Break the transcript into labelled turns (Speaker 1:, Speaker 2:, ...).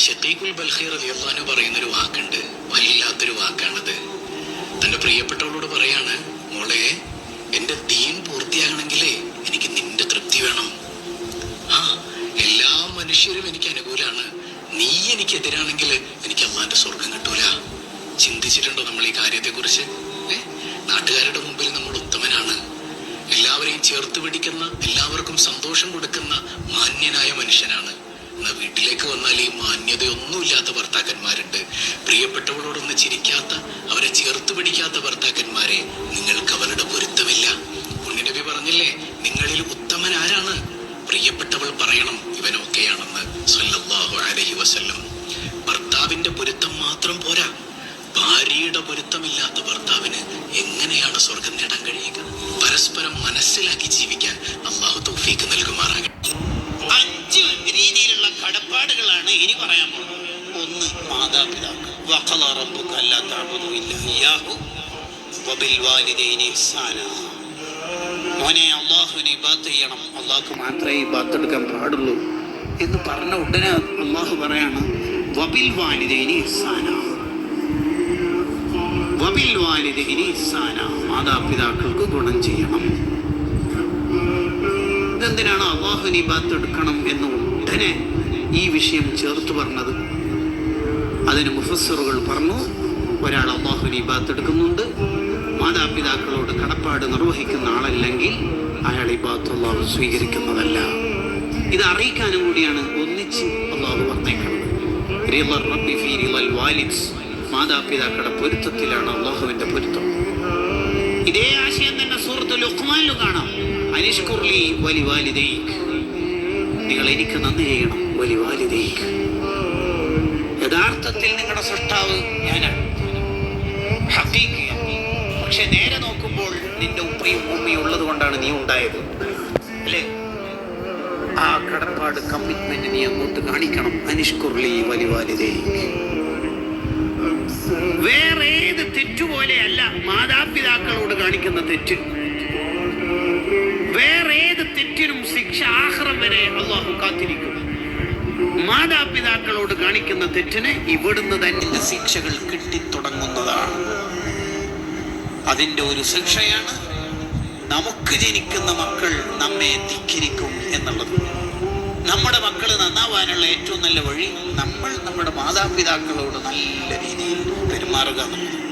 Speaker 1: ഷക്കീഖുൽ ബൽഖീർ പറയുന്ന ഒരു വാക്കുണ്ട്. വല്ലാത്തൊരു വാക്കാണത്. തന്റെ പ്രിയപ്പെട്ടവളോട് പറയാണ് മോളെ എന്റെ തീൻ പൂർത്തിയാകണമെങ്കിലേ എനിക്ക് നിന്റെ തൃപ്തി വേണം. ആ എല്ലാ മനുഷ്യരും എനിക്ക് അനുകൂലമാണ് നീ എനിക്ക് എതിരാണെങ്കിൽ എനിക്ക് അമ്മാന്റെ സ്വർഗം കിട്ടൂല. ചിന്തിച്ചിട്ടുണ്ടോ നമ്മൾ ഈ കാര്യത്തെക്കുറിച്ച്? നാട്ടുകാരുടെ മുമ്പിൽ നമ്മൾ ഉത്തമനാണ്. എല്ലാവരെയും ചേർത്ത് പിടിക്കുന്ന എല്ലാവർക്കും സന്തോഷം കൊടുക്കുന്ന മാന്യനായ മനുഷ്യനാണ്. വീട്ടിലേക്ക് വന്നാൽ ഈ മാന്യതയൊന്നുമില്ലാത്ത ഭർത്താക്കന്മാരുണ്ട്. പ്രിയപ്പെട്ടവളോടൊന്ന് ചിരിക്കാത്ത അവരെ ചേർത്ത് പിടിക്കാത്ത ഭർത്താക്കന്മാരെ നിങ്ങൾക്ക് അവരുടെ പൊരുത്തമില്ല. പുണ്യനബി പറഞ്ഞില്ലേ നിങ്ങളിൽ ഉത്തമൻ ആരാണ്? പ്രിയപ്പെട്ടവൾ പറയണം ഇവനൊക്കെയാണെന്ന് സല്ലല്ലാഹു അലൈഹി വസല്ലം. ഭർത്താവിന്റെ പൊരുത്തം മാത്രം പോരാ. ഭാര്യയുടെ പൊരുത്തമില്ലാത്ത ഭർത്താവിന് എങ്ങനെയാണ് സ്വർഗം നേടാൻ കഴിയുക? പരസ്പരം മനസ്സിലാക്കി ജീവിക്കാൻ അള്ളാഹു തൗഫീക്ക്
Speaker 2: രീതിയിലുള്ള കടപ്പാടുകളാണ് ഇനി പറയാൻ പോകുന്നത്. ഒന്ന് മാതാപിതാക്കൾ. വഖള റബ്ബുക അല്ലാ തഅബുദു ഇല്ലാ ഇയ്യാഹു വബിൽ വാലിദൈനി ഇഹ്സാന. മോനെ അള്ളാഹുവിനെ ഇബാത്ത് ചെയ്യണം. അള്ളാഹ്ക്ക് മാത്രമേ ഇബാത്ത് എടുക്കാൻ പാടുള്ളൂ എന്ന് പറഞ്ഞ ഉടനെ അള്ളാഹു പറയാണ് വബിൽ വാലിദൈനി ഇഹ്സാന. വബിൽ വാലിദൈനി ഇഹ്സാന. മാതാപിതാക്കൾക്ക് ഗുണം ചെയ്യണം. ഇതെന്തിനാണ് അള്ളാഹുവിനെ ഇബാത്ത് എടുക്കണം എന്ന് ഉടനെ ഈ വിഷയം ചേർത്ത് പറഞ്ഞത്. അതിന് മുഫസ്സറുകൾ പറഞ്ഞു ഒരാൾ അള്ളാഹുവിനെ ബാത്തെടുക്കുന്നുണ്ട് മാതാപിതാക്കളോട് കടപ്പാട് നിർവഹിക്കുന്ന ആളല്ലെങ്കിൽ അയാൾ ഇബാത്ത് അള്ളാഹു സ്വീകരിക്കുന്നതല്ല. ഇത് അറിയിക്കാനും കൂടിയാണ് ഒന്നിച്ച് അള്ളാഹു പറഞ്ഞേക്കുന്നത്. മാതാപിതാക്കളുടെ പൊരുത്തത്തിലാണ് അള്ളാഹുവിന്റെ പൊരുത്തം. ഇതേ ആശയം തന്നെ സൂറത്ത് ലുക്മാനിലും കാണാം. അനിഷ്കുർലി വലി വാലിദൈക്. നിങ്ങൾ എനിക്ക് നന്ദി ചെയ്യണം വലി വാലിദൈക് യഥാർത്ഥത്തിൽ നിങ്ങളുടെ സൃഷ്ടാവ് ഞാനാണ്. പക്ഷെ നേരെ നോക്കുമ്പോൾ നിന്റെ ഉപ്പയും ഉമ്മയും ഉള്ളത് കൊണ്ടാണ് നീ ഉണ്ടായത്. അല്ലേ? ആ കടപ്പാട് കമ്മിറ്റ്മെന്റ് നീ അങ്ങോട്ട് കാണിക്കണം. അനിഷ്കുർലി വലിയ വാലിദൈക് വേറെ ഏത് തെറ്റുപോലെയല്ല മാതാപിതാക്കളോട് കാണിക്കുന്ന തെറ്റ്. അള്ളാഹു കാത്തിരിക്കും മാതാപിതാക്കളോട് കാണിക്കുന്ന തെറ്റിന് ഇവിടുന്ന് തന്നെ ശിക്ഷകൾ കിട്ടിത്തുടങ്ങുന്നതാണ്. അതിന്റെ ഒരു ശിക്ഷയാണ് നമുക്ക് ജനിക്കുന്ന മക്കൾ നമ്മെ ധിക്കരിക്കും എന്നുള്ളത്. നമ്മുടെ മക്കൾ നന്നാവാനുള്ള ഏറ്റവും നല്ല വഴി നമ്മൾ നമ്മുടെ മാതാപിതാക്കളോട് നല്ല രീതിയിൽ പെരുമാറുക എന്നുള്ളത്.